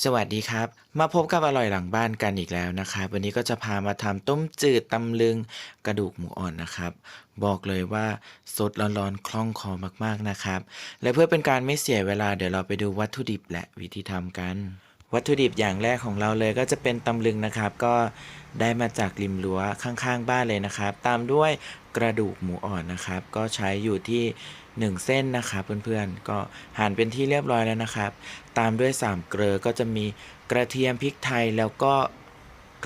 สวัสดีครับ มาพบกับอร่อยหลังบ้านกันอีกแล้วนะครับ วันนี้ก็จะพามาทำต้มจืดตำลึงกระดูกหมูอ่อนนะครับ บอกเลยว่าสดร้อนๆคล่องคอมากๆนะครับ และเพื่อเป็นการไม่เสียเวลาเดี๋ยวเราไปดูวัตถุดิบและวิธีทำกัน วัตถุดิบอย่างแรกของเราเลยก็จะเป็นตำลึงนะครับ ก็ได้มาจากริมรั้วข้างๆ บ้านเลยนะครับ ตามด้วยกระดูกหมูอ่อนนะครับ ก็ใช้อยู่ที่ 1 เส้นนะครับเพื่อนๆ ก็หั่นเป็นที่เรียบร้อยแล้วนะครับ ตามด้วย 3 เกลือก็จะมีกระเทียมพริกไทยแล้วก็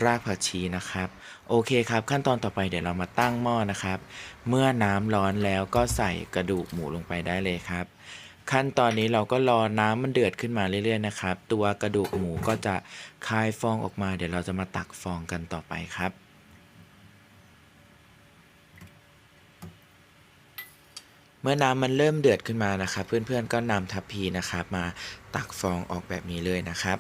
รากผักชีนะครับ โอเคครับ ขั้นตอนต่อไปเดี๋ยวเรามาตั้งหม้อนะครับ เมื่อน้ำร้อนแล้วก็ใส่กระดูกหมูลงไปได้เลยครับ ขั้นตอนนี้เราก็รอน้ำมันเดือดขึ้นมาเรื่อยๆนะครับ ตัวกระดูกหมูก็จะคายฟองออกมา เดี๋ยวเราจะมาตักฟองกันต่อไปครับเมื่อน้ำมันเริ่มเดือดขึ้นมานะครับ เพื่อนๆก็นำทัพพีนะครับ มาตักฟองออกแบบนี้เลยนะครับ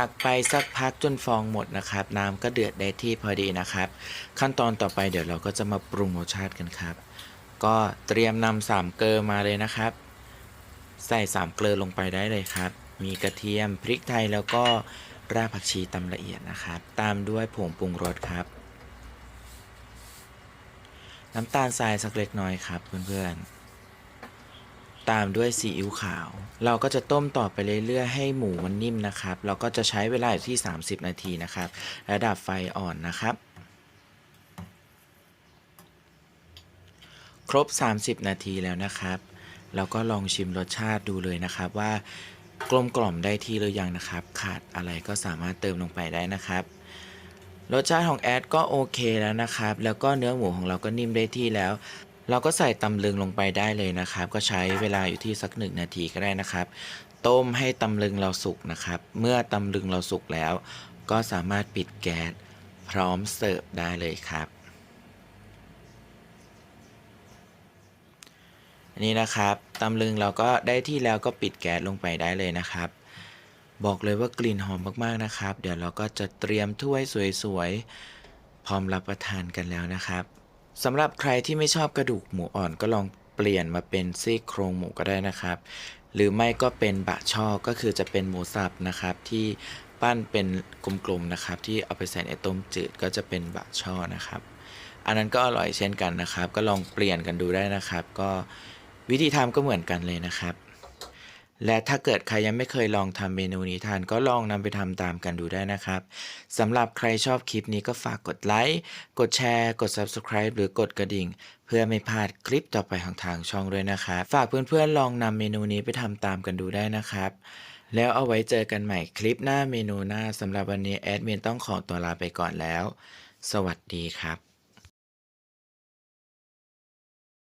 ตักไปสักพักจนฟองหมดนะครับ น้ำก็เดือดได้ที่พอดีนะครับ ขั้นตอนต่อไปเดี๋ยวเราก็จะมาปรุงรสชาติกันครับ ก็เตรียมนำสามเกลือมาเลยนะครับ ใส่สามเกลือลงไปได้เลยครับ มีกระเทียมพริกไทยแล้วก็รากผักชีตำละเอียดนะครับ ตามด้วยผงปรุงรสครับ น้ำตาลทรายสักเล็กน้อยครับเพื่อนๆ ตามด้วยซีอิ๊วขาว เราก็จะต้มต่อไปเรื่อยๆ ให้หมูมันนิ่มนะครับ เราก็จะใช้เวลาอยู่ที่ 30 นาทีนะครับ ระดับไฟอ่อนนะครับ ครบ 30 นาทีแล้วนะครับ เราก็ลองชิมรสชาติดูเลยนะครับว่ากลมกล่อมได้ที่หรือยังนะครับ ขาดอะไรก็สามารถเติมลงไปได้นะครับรสชาติของแอดก็โอเคแล้วนะครับ แล้วก็เนื้อหมูของเราก็นิ่มได้ที่แล้ว เราก็ใส่ตำลึงลงไปได้เลยนะครับ ก็ใช้เวลาอยู่ที่สักหนึ่งนาทีก็ได้นะครับ ต้มให้ตำลึงเราสุกนะครับ เมื่อตำลึงเราสุกแล้ว ก็สามารถปิดแก๊สพร้อมเสิร์ฟได้เลยครับอันนี้นะครับตำลึงเราก็ได้ที่แล้วก็ปิดแก๊สลงไปได้เลยนะครับ บอกเลยว่ากลิ่นหอมมากๆนะครับ เดี๋ยวเราก็จะเตรียมถ้วยสวยๆพร้อมรับประทานกันแล้วนะครับ สำหรับใครที่ไม่ชอบกระดูกหมูอ่อนก็ลองเปลี่ยนมาเป็นซี่โครงหมูก็ได้นะครับ หรือไม่ก็เป็นบะช่อก็คือจะเป็นหมูสับนะครับ ที่ปั้นเป็นกลมๆนะครับ ที่เอาไปใส่ในต้มจืดก็จะเป็นบะช่อนะครับ อันนั้นก็อร่อยเช่นกันนะครับ ก็ลองเปลี่ยนกันดูได้นะครับ ก็วิธีทำก็เหมือนกันเลยนะครับ และถ้าเกิดใครยังไม่เคยลองทำเมนูนี้ทานก็ลองนำไปทำตามกันดูได้นะครับสำหรับใครชอบคลิปนี้ก็ฝากกดไลค์ กดแชร์ กด Subscribe หรือกดกระดิ่ง เพื่อไม่พลาดคลิปต่อไปของทางช่องด้วยนะครับ ฝากเพื่อนๆลองนำเมนูนี้ไปทำตามกันดูได้นะครับ แล้วเอาไว้เจอกันใหม่คลิปหน้าเมนูหน้าสำหรับวันนี้แอดมินต้องขอตัวลาไปก่อนแล้ว สวัสดีครับ